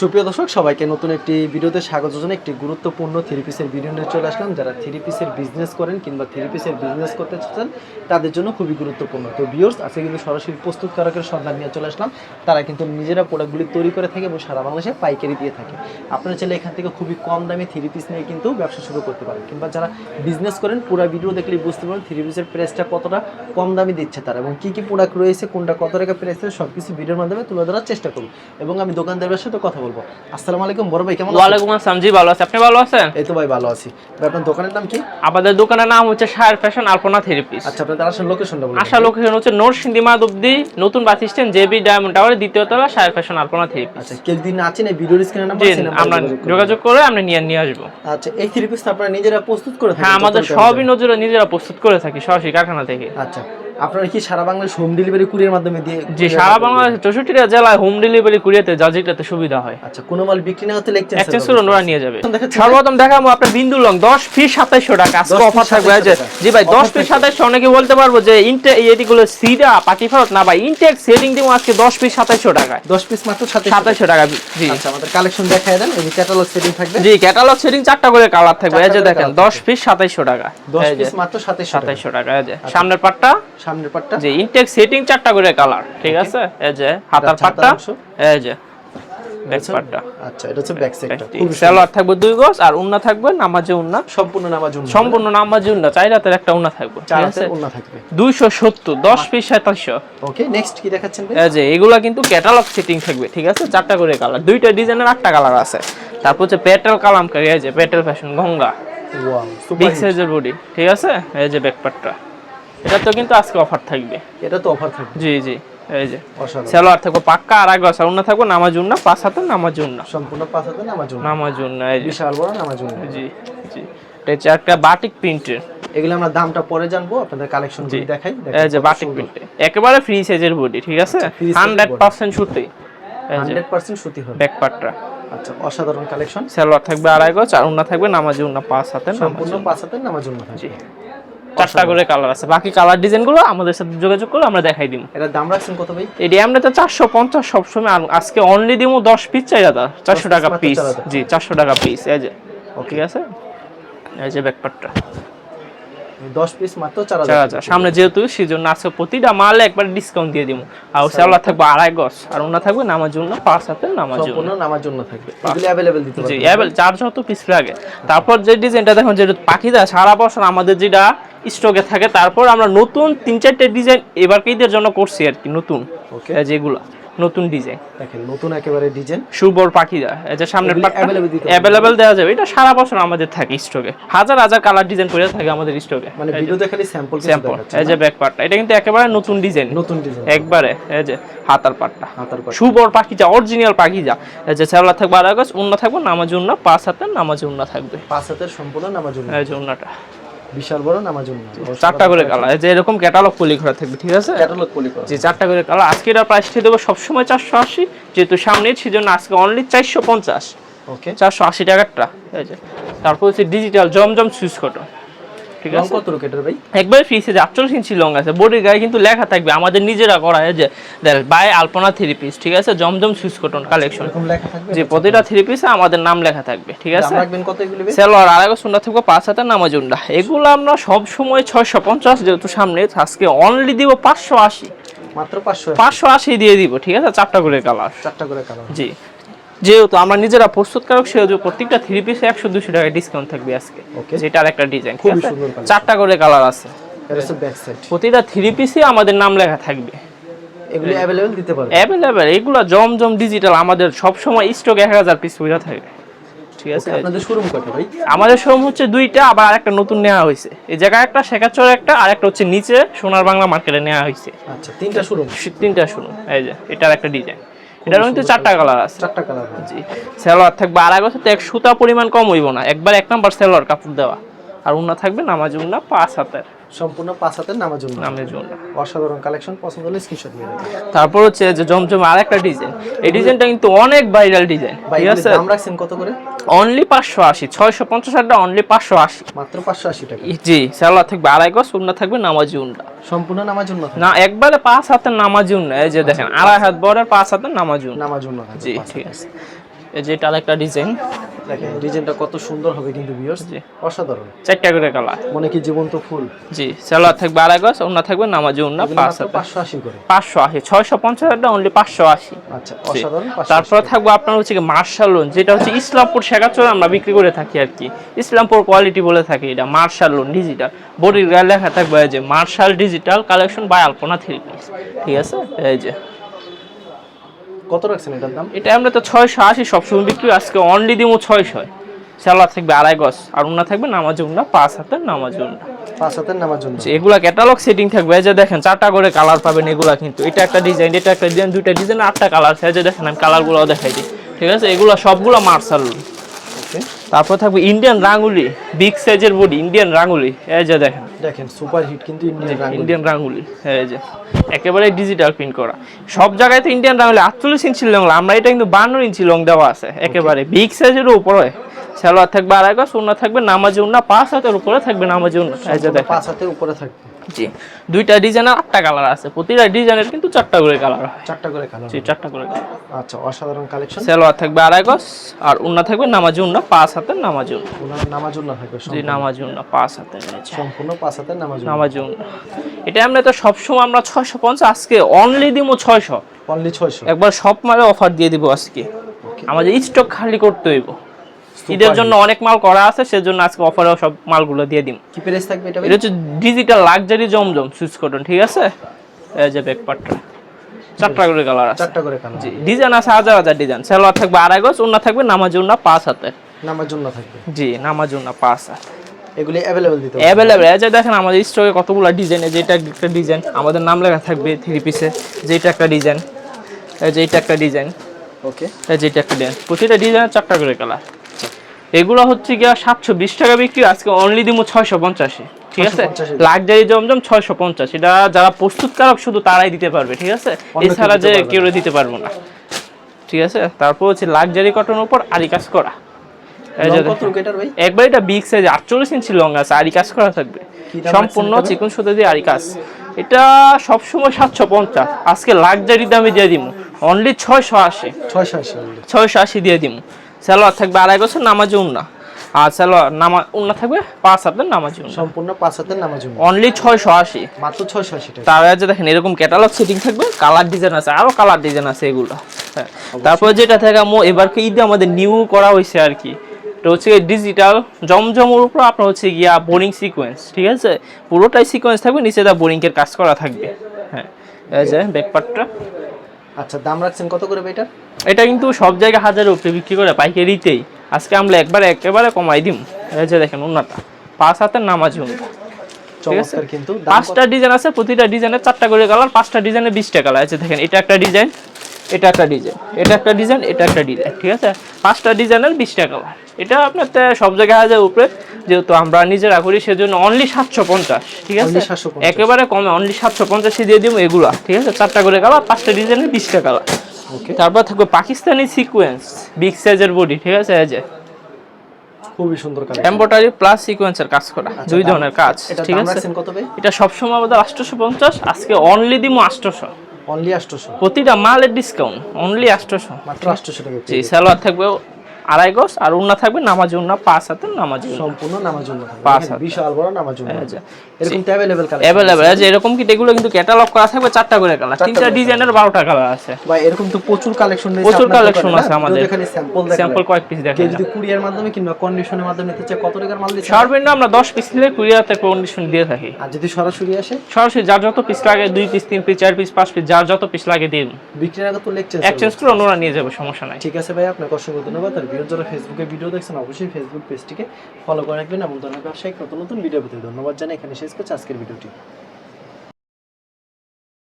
সুপ্রিয় দর্শক, সবাইকে নতুন একটি ভিডিওতে স্বাগত জানাই। একটি গুরুত্বপূর্ণ থ্রি পিসের ভিডিও নিয়ে চলে আসলাম। যারা থ্রি পিসের বিজনেস করেন কিংবা থ্রি পিসের বিজনেস করতে চান তাদের জন্য খুবই গুরুত্বপূর্ণ। তো ভিউর্স আজকে কিন্তু সরাসরি প্রস্তুতকারকের সন্ধান নিয়ে চলে আসলাম। তারা কিন্তু নিজেরা প্রোডাক্টগুলি তৈরি করে থাকে এবং সারা বাংলাদেশে পাইকারি দিয়ে থাকে। আপনারা চাইলে এখান থেকে খুবই কম দামে থ্রি পিস নিয়ে কিন্তু ব্যবসা শুরু করতে পারেন। কিংবা যারা বিজনেস করেন, পুরো ভিডিও দেখলেই বুঝতে পারেন থ্রি পিসের প্রাইসটা কতটা কম দামে দিচ্ছে তারা এবং কী কী প্রোডাক্ট রয়েছে, কোনটা কত টাকা প্রাইস সব কিছু ভিডিওর মাধ্যমে তুলে ধরার চেষ্টা করুন এবং আমি দোকানদারের সাথে কথা বলব। আসসালামু আলাইকুম বড় ভাই কেমন ওয়ালাইকুম আসসালাম জি ভালো আছে। আপনি ভালো আছেন? এই তো ভাই ভালো আছি। ভাই আপনার দোকানের নাম কি? আমাদের দোকানের নাম হচ্ছে সায়ার ফ্যাশন আলপনা থেরাপিস আচ্ছা আপনাদের আসল লোকেশনটা বলুন। আশা লোকেশন হচ্ছে নরসিংদী মাধবদি নতুন bus stand JB diamond tower দ্বিতীয় তলা সায়ার ফ্যাশন আলপনা থেরাপিস আচ্ছা কেউ দিন আছেন এই ভিডিওর স্ক্রিনে নাম্বার জি আমরা যোগাযোগ করে আমরা নিয়ে নিয়ে আসব। আচ্ছা এই থ্রি পিস আপনারা নিজেরা প্রস্তুত করে থাকেন হ্যাঁ আমাদের সবই নজরে নিজেরা প্রস্তুত করে থাকি সরাসরি কারখানা থেকে। আচ্ছা আপনারা কি সারা বাংলাদেশ হোম ডেলিভারি কুরিয়ার মাধ্যমে দিয়ে যে সারা মাধ্যমে বাংলাদেশ চৌষট্টিটা জেলায় হোম ডেলিভারি কুরিয়াতে যা যেটাতে সুবিধা হয়। আচ্ছা কোনো মাল বিক্রি না হতে এক্সচেঞ্জ করে ওরা নিয়ে যাবে। সর্বপ্রথম দেখাবো আপনার বিন্দু লং পিস টাকা। আজকে অফার থাকবে যে জি ভাই পিস অনেকে বলতে পারব যে ইনটে এটিগুলো সিডা পাটি ফেরত না ভাই ইনটেক সেটিং দিব আজকে পিস টাকায়। 10 পিস মাত্র 27 সাতাইশশো টাকা জি। আচ্ছা আমাদের কালেকশন দেখায় দেন এই ক্যাটালগ সেটিং থাকবে। জি ক্যাটালগ সেটিং চারটা করে কালার থাকবে। এই যে দেখেন colour দশ পিস সাতাইশশো টাকা। 10 পিস মাত্র 27 সাতাইশশো টাকা এই যে। সামনের পাটটা? সামনের পাটটা। যে ইনটেক সেটিং চারটা করে কালার ঠিক আছে? এই যে হাতার পাটটা এই যে ব্যাক পাটটা। আচ্ছা এটা হচ্ছে ব্যাক সাইডটা খুব সেলোয়ার থাকবে দুই গজ আর উন্না থাকবে নামাজে উন্না। সম্পূর্ণ নামাজ জন্য সম্পূর্ণ নামাজে উন্না চার রাতের একটা উন্না থাকবে চার ওন্না থাকবে। দুইশো সত্তর দশ পিস সাতাশশো ওকে নেক্সট কি দেখাচ্ছেন ভাই? এই যে এগুলা কিন্তু ক্যাটালগ সেটিং থাকবে ঠিক আছে? চারটা করে কালার দুইটা ডিজাইনের আটটা কালার আছে। তারপর হচ্ছে পেটেল কালামকারি এই যে petal fashion Ganga. Wow super big সাইজের বডি ঠিক আছে? এই যে ব্যাকপার্টটা এটা তো কিন্তু আজকে অফার থাকবে। এটা তো অফার থাকবে। জি জি এই যে। সেলোয়ার থাকবে পাক্কা আর আগে আছে উন্না থাকবে নামাজ উন্না পাঁচ হাতে নামাজ উন্না। সম্পূর্ণ পাঁচ হাতে নামাজ নামাজ উন্না এই বিশাল বড় নামাজ জি জি। এটা একটা বাটিক প্রিন্টের এগুলো আমরা দামটা পরে জানব আপনাদের কালেকশন জি। দেখাই এই যে বাটিক প্রিন্টে একেবারে ফ্রি সাইজের বডি ঠিক আছে? free size এর হান্ড্রেড body। পার্সেন্ট সুতি। এই যে। হান্ড্রেড পার্সেন্ট সুতি হবে। ব্যাক পার্টটা আচ্ছা অসাধারণ কালেকশন সেলোয়ার থাকবে আড়াই গজ আর উন্না থাকবে নামাজি উন্না পাঁচ হাতে সম্পূর্ণ পাঁচ হাতে নামাজ জন্য থাকবে। চারটা করে কালার আছে। বাকি কালার আমাদের সাথে যোগাযোগ করলে আমরা দেখাই দিব এটার দাম রাখছেন কত ভাই? এটি আমরা তো চারশো পঞ্চাশ সবসময় আজকে অনলি দিব দশ পিস চাই দাদা। চারশো টাকা পিস জি চারশো টাকা পিস এই যে ঠিক আছে? এই যে ব্যাকপার্টটা দশ পিস মাত্র চার চার হাজার। হাজার সামনে যেহেতু জন্য আজকে প্রতিটা মালে একবার ডিসকাউন্ট দিয়ে দিব আর সেলোয়ার থাকবে আড়াই গজ। আর ওনা থাকবে নামাজ উন্না পাঁচ হাতে সম্পূর্ণ উন্না নামার জন্য থাকবে। এগুলো অ্যাভেলেবেল দিতে জি অ্যাভেল চার্জ হতো পিস লাগে। তারপর যে ডিজাইনটা দেখুন যে পাখিদা সারা বছর আমাদের যেটা স্টকে থাকে। তারপর আমরা নতুন তিন চারটে ডিজাইন এবার ঈদের জন্য করছি আর কি নতুন। ওকে যেগুলো নতুন ডিজাইন। দেখেন নতুন একেবারে ডিজাইন। সুবর পাখিদা এই যে সামনের অ্যাভেলেবেল দেওয়া যাবে। এটা সারা বছর আমাদের থাকে স্টকে। হাজার হাজার কালার ডিজাইন করে থাকে আমাদের স্টকে। মানে ভিডিওতে খালি স্যাম্পল স্যাম্পল এই যে ব্যাক পার্টটা এটা কিন্তু একেবারে নতুন ডিজাইন নতুন ডিজাইন একবারে এই যে হাতার পাটটা। হাতার পাট সুবর পাখিজা অরিজিনাল পাখিজা এই যে সেওলা থাকবে আর গাছ উন্না থাকবে নামাজ উন্না পাঁচ হাতের নামাজ উন্না থাকবে। পাঁচ হাতের সম্পূর্ণ নামার জন্য এই যে উন্নাটা। বিশাল বড় নামার জন্য চারটা করে কালার। যে এরকম ক্যাটালগ পলি করা থাকবে ঠিক আছে? ক্যাটালগ পলি করা যে চারটা করে কালার। আজকে এটা প্রাইসটি দেবো সবসময় চারশো আশি যেহেতু সামনে সেজন্য আজকে অনলি চারশো পঞ্চাশ। ওকে চারশো আশি টাকারটা ঠিক আছে তারপর হচ্ছে ডিজিটাল জমজম সুইচ কটন ঠিক আছে? কত রুকেটার ভাই? একবারে ফ্রি সাইজ আটচল্লিশ ইঞ্চি লং আছে। বডির গায়ে কিন্তু লেখা থাকবে। আমাদের নিজেরা করা দেখ বাই আলপনা থ্রি পিস ঠিক আছে? জমজম সুইচ কটন কালেকশন এরকম লেখা থাকবে যে প্রতিটা থ্রি পিসে আমাদের নাম লেখা থাকবে ঠিক আছে? রাখবেন কত এগুলি সেলোয়ার আর সুন্দর থাকবে পাঁচ হাজার নামাজুন্ডা। এগুলো আমরা সব সময় ছয়শো পঞ্চাশ যেহেতু সামনে আজকে অনলি দিব পাঁচশো আশি। মাত্র পাঁচশো পাঁচশো আশি দিয়ে দিব ঠিক আছে? চারটা করে কালার চারটা করে কালার জি। যেহেতু আমরা নিজেরা প্রস্তুতকারক সেহেতু প্রত্যেকটা থ্রি পিসে একশো দুশো টাকা ডিসকাউন্ট থাকবে আজকে. যেটার একটা ডিজাইন খুবই সুন্দর চারটা করে কালার আছে। প্রতিটা থ্রি পিসে আমাদের নাম লেখা থাকবে। এগুলি অ্যাভেলেবেল দিতে পারবেন অ্যাভেলেবেল এগুলো জমজম ডিজিটাল আমাদের সব সময় স্টক এক হাজার পিস পয়সা থাকে ঠিক আছে? আপনাদের শোরুম কত ভাই? আমাদের শোরুম হচ্ছে দুইটা আবার আরেকটা নতুন নেওয়া হয়েছে। এই জায়গায় একটা শেখাচর একটা আর একটা হচ্ছে নিচে সোনার বাংলা মার্কেটে নেওয়া হয়েছে। আচ্ছা তিনটা শোরুম তিনটা শোরুম এই যে এটার একটা ডিজাইন এটার কিন্তু চারটা কালার আছে। চারটা কালার জি। সেলোয়ার থাকবে আর আগে এক সুতা পরিমাণ কম হইব না। একবার এক নাম্বার সেলোয়ার কাপড় দেওয়া। আর উন্না থাকবে নামাজ উন্না পাঁচ হাতের। সম্পূর্ণ পাঁচ হাতের নামার জন্য। নামের জন্য। অসাধারণ কালেকশন পছন্দ হলে স্ক্রিনশট নিয়ে তারপর হচ্ছে যে জমজম আর একটা ডিজাইন এই ডিজাইনটা কিন্তু অনেক ভাইরাল ডিজাইন ঠিক আছে? দাম রাখছেন কত করে? অনলি পাঁচশো আশি ছয়শো পঞ্চাশ হাজার অনলি পাঁচশো আশি। মাত্র পাঁচশো আশি টাকা। জি সেলোয়ার থাকবে আড়াই গজ উন্না থাকবে নামাজি উন্না। সম্পূর্ণ নামার জন্য না একবারে পাঁচ হাতের নামাজি উন্না এই যে দেখেন আড়াই হাত বড় পাঁচ হাতের নামাজি উন্না। জন্য থাকবে জি ঠিক আছে। এই যে এটা একটা ডিজাইন দেখেন ডিজাইনটা কত সুন্দর হবে কিন্তু ভিউয়ার্স অসাধারণ। চারটা করে কালার। মনে কি জীবন্ত ফুল? জি থাকবে আড়াই গজ অন্য থাকবে নামাজি পাঁচ পাঁচশো আশি করে। পাঁচশো আশি ছয়শো পঞ্চাশ টাকা অনলি পাঁচশো আশি। আচ্ছা অসাধারণ তারপরে থাকবে আপনার হচ্ছে মার্শাল লোন যেটা হচ্ছে ইসলামপুর শেখাচর আমরা বিক্রি করে থাকি আর কি। ইসলামপুর কোয়ালিটি বলে থাকি এটা মার্শাল লোন ডিজিটাল বডির গায়ে লেখা থাকবে যে marshal digital collection by Alpana three ঠিক আছে? এই যে। কত রাখছেন এটার দাম? এটা আমরা তো ছয়শো আশি সবসময় বিক্রি আজকে অনলি দিমো ছয়শো। সালোয়ার থাকবে আড়াই গজ। আর উন্না থাকবে নামাজ উন্না পাঁচ হাতের নামাজ উন্না। পাঁচ হাতের নামাজ উন্না। এগুলা ক্যাটালগ সেটিং থাকবে। যে দেখেন চারটা করে কালার পাবেন এগুলা কিন্তু। এটা একটা ডিজাইন এটা একটা ডিজাইন দুইটা ডিজাইন আটটা কালার আছে যে দেখেন আমি কালারগুলো দেখাই দিই। ঠিক আছে? এগুলা সবগুলো মার্শাল। তারপর থাকবে ইন্ডিয়ান রাঙ্গুলি বিগ সাইজের বডি ইন্ডিয়ান রাঙ্গুলি। এই যে দেখেন। দেখেন সুপার হিট কিন্তু ইন্ডিয়ান রাঙ্গুলি। ইন্ডিয়ান রাঙ্গুলি। এই যে একেবারে ডিজিটাল প্রিন্ট করা। সব জায়গায় তো ইন্ডিয়ান রাঙ্গুলি আটচল্লিশ ইঞ্চি লং আমরা এটা কিন্তু বান্ন ইঞ্চি লং দেওয়া আছে একেবারে। বিগ সাইজের উপরে। সালোয়ার থাকবে আড়াই উন্না থাকবে নামাজি উন্না পাঁচ হাতের উপরে থাকবে নামাজি উন্না এই যে দেখেন। পাঁচ হাতের উপরে থাকবে। জি। দুইটা ডিজাইনের আটটা কালার আছে। প্রতিটা ডিজাইনের কিন্তু চারটা করে কালার হয়। চারটা করে কালার জি চারটা করে কালার আচ্ছা অসাধারণ কালেকশন সালোয়ার থাকবে আড়াই গজ আর উন্না থাকবে নামাজি উন্না পাঁচ হাতের নামাজি উন্না। ওনার নামার জন্য থাকবে জি। নামাজি উন্না পাঁচ যে। সম্পূর্ণ পাঁচ হাতের নামাজ নামাজি উন্না। এটা আমরা তো সবসময় আমরা ছয়শো পঞ্চাশ আজকে অনলি দিব ছয়শো। অনলি ছয়শো। একবার সব মালে অফার দিয়ে দিব আজকে। আমাদের স্টক খালি করতে হইব। ঈদের জন্য অনেক মাল করা আছে সেজন্য আজকে অফারে সব মালগুলো দিয়ে দিন কি প্রাইস থাকবে এটা এটা হচ্ছে ডিজিটাল লাক্সারি জমজম সুইচ কটন ঠিক আছে? এই যে ব্যাক পার্টটা চারটা করে কালার আছে। চারটা করে কালার জি ডিজাইন আছে হাজার হাজার ডিজাইন সালোয়ার থাকবে আড়াই গজ ওনা থাকবে নামাজ উন্না পাঁচ হাতে। নামার জন্য থাকবে। জি নামাজ উন্না পাঁচ হাত। এগুলি অ্যাভেলেবেল দিতে। অ্যাভেলেবেল এই যে দেখেন আমাদের স্টকে কতগুলো ডিজাইন যেটা একটা ডিজাইন আমাদের নাম লেখা থাকবে থ্রি পিসে যেটা একটা ডিজাইন এই যে এটা একটা ডিজাইন ওকে এই যে এটা একটা ডিজাইন প্রতিটা ডিজাইনের চারটা করে কালার এগুলো হচ্ছে গিয়া সাতশো বিশ টাকা বিক্রি আজকে অনলি দিব ছয়শো পঞ্চাশে ঠিক আছে? 650 লাক্সারি জমজম ছয়শো পঞ্চাশ এটা যারা প্রস্তুতকারক শুধু তারাই দিতে পারবে ঠিক আছে? এছাড়া যে কেউ দিতে পারব না ঠিক আছে? তারপর হচ্ছে লাক্সারি কটনের উপর আরি কাজ করা একবার এটা বিগ সাইজ আটচল্লিশ ইঞ্চি লং আছে আরি কাজ করা থাকবে। সম্পূর্ণ? চিকন সুতো দিয়ে আরি কাজ এটা সবসময় সাতশো পঞ্চাশ আজকে লাক্সারি দামে দিয়ে দিব অনলি ছয়শো আশি। ছয়শো আশি ছয়শো আশি দিয়ে দিব সালোয়ার থাকবে আড়াই বছর নামাজে উন্না। আর সালোয়ার নামা উন্না থাকবে পাঁচ হাতের নামাজে উন্না। সম্পূর্ণ পাঁচ হাতের নামার জন্য অনলি ছয়শো আশি। মাত্র ছয়শো আশি টাকা। তার যে দেখেন এরকম ক্যাটালগ সেটিং থাকবে কালার ডিজাইন আছে আরও কালার ডিজাইন আছে এগুলো। হ্যাঁ তারপর যেটা থাকে মো এবারকে ঈদে আমাদের নিউ করা হয়েছে আর কি। এটা হচ্ছে ডিজিটাল জমজমের উপর আপনার হচ্ছে গিয়া বোরিং সিকোয়েন্স ঠিক আছে? পুরোটাই সিকোয়েন্স থাকবে নিচে দা বোরিং এর কাজ করা থাকবে। হ্যাঁ এই যে ব্যাকপার্টটা আচ্ছা দাম রাখছেন কত করে এটার এটা? কিন্তু সব জায়গায় হাজারের উপরে বিক্রি করে পাইকারিতেই। আজকে আমরা একবারে একেবারে কমাই দিম। এই যে দেখেন উন্নতা পাঁচ হাতের নামাজ উন্না চমৎকার কিন্তু। পাঁচটা ডিজাইন আছে প্রতিটা ডিজাইনের চারটা করে কালার পাঁচটা ডিজাইনের বিশটা কালার। আছে দেখেন এটা একটা ডিজাইন। এটা একটা ডিজাইন এটা একটা ডিজাইন এটা একটা ডিজাইন ঠিক আছে? পাঁচটা ডিজাইনের বিশটা কালার এটা আপনার সব জায়গায় হাজার উপরে যেহেতু আমরা নিজেরা করি সেজন্য অনলি সাতশো পঞ্চাশ ঠিক আছে? Only 750 একেবারে কমে অনলি সাতশো পঞ্চাশে দিয়ে দিব এগুলা ঠিক আছে? চারটা করে কালার পাঁচটা ডিজাইনের বিশটা কালার ওকে তারপর থাকবে পাকিস্তানি সিকোয়েন্স বিগ সাইজের বডি ঠিক আছে? এই যে। খুবই সুন্দর এমব্রয়ডারি প্লাস সিকোয়েন্সের কাজ করা দুই ধরনের কাজ ঠিক আছে? এটা সবসময় আমাদের আটশোশো পঞ্চাশ আজকে অনলি দিব আটশোশো। অনলি আটশোশো প্রতিটা মালের ডিসকাউন্ট অনলি আটশোশো মাত্র আটশোশো টাকা। জি সালোয়ার থাকবে আড়াই গজ আর উন্না থাকবে নামাজি উন্না পাঁচ হাতে নামাজি উন্না। সম্পূর্ণ জন্য থাকবে। পাঁচ হাত। বিশাল বড় এই যে। এরকম তো কালেকশন অ্যাভেলেবেল আছে। এরকম কি এগুলো কিন্তু ক্যাটালগ করা থাকবে চারটা করে কালার তিনটা ডিজাইনের বারোটা কালার আছে। বা এরকম তো প্রচুর কালেকশন প্রচুর collection আছে আমাদের। খালি স্যাম্পল দেখেন। স্যাম্পল কয়েক পিস দেখেন। যদি কুরিয়ার মাধ্যমে কিংবা কন্ডিশনের মাধ্যমে নিতে চায় কত টাকার মাল সর্বনিম্ন আমরা দশ পিস নিলে কুড়িয়াতে কন্ডিশন দিয়ে থাকি। আর যদি সরাসরি আসে? সরাসরি যার যত পিস লাগে দুই পিস তিন পিস চার পিস পাঁচ পিস যার যত পিস লাগে দিন। বিক্রির আগে তো লেকচার এক্সচেঞ্জ করে অন্যরা নিয়ে যাবে সমস্যা নাই। ঠিক আছে ভাই আপনাকে অসংখ্য ধন্যবাদ আর ভিডিও যারা ফেসবুকে ভিডিও দেখছেন, অবশ্যই ফেসবুক পেজটিকে ফলো করে রাখবেন এবং ধন্যবাদ ব্যবসায়িক নতুন নতুন ভিডিও পেতে ধন্যবাদ জানাই। এখানে শেষ করছি আজকের ভিডিওটি